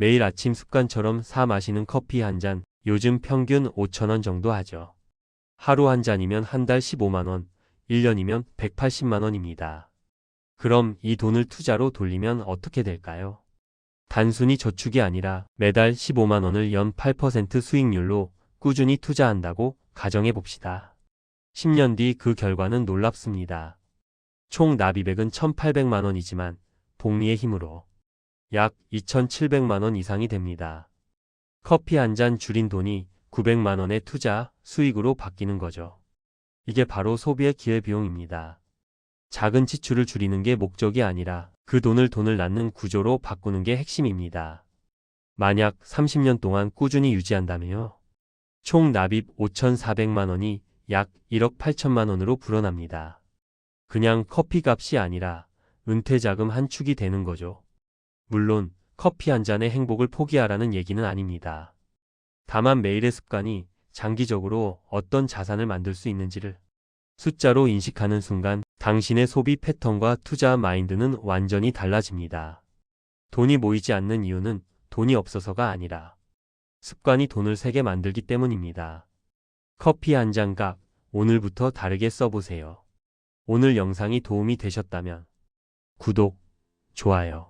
매일 아침 습관처럼 사 마시는 커피 한 잔, 요즘 평균 5천원 정도 하죠. 하루 한 잔이면 한 달 15만원, 1년이면 180만원입니다. 그럼 이 돈을 투자로 돌리면 어떻게 될까요? 단순히 저축이 아니라 매달 15만원을 연 8% 수익률로 꾸준히 투자한다고 가정해 봅시다. 10년 뒤 그 결과는 놀랍습니다. 총 납입액은 1,800만원이지만 복리의 힘으로 약 2,700만 원 이상이 됩니다. 커피 한 잔 줄인 돈이 900만 원의 투자 수익으로 바뀌는 거죠. 이게 바로 소비의 기회 비용입니다. 작은 지출을 줄이는 게 목적이 아니라 그 돈을 돈을 낳는 구조로 바꾸는 게 핵심입니다. 만약 30년 동안 꾸준히 유지한다면요. 총 납입 5,400만 원이 약 1억 8천만 원으로 불어납니다. 그냥 커피 값이 아니라 은퇴 자금 한 축이 되는 거죠. 물론 커피 한 잔의 행복을 포기하라는 얘기는 아닙니다. 다만 매일의 습관이 장기적으로 어떤 자산을 만들 수 있는지를 숫자로 인식하는 순간 당신의 소비 패턴과 투자 마인드는 완전히 달라집니다. 돈이 모이지 않는 이유는 돈이 없어서가 아니라 습관이 돈을 세게 만들기 때문입니다. 커피 한 잔 값 오늘부터 다르게 써보세요. 오늘 영상이 도움이 되셨다면 구독, 좋아요,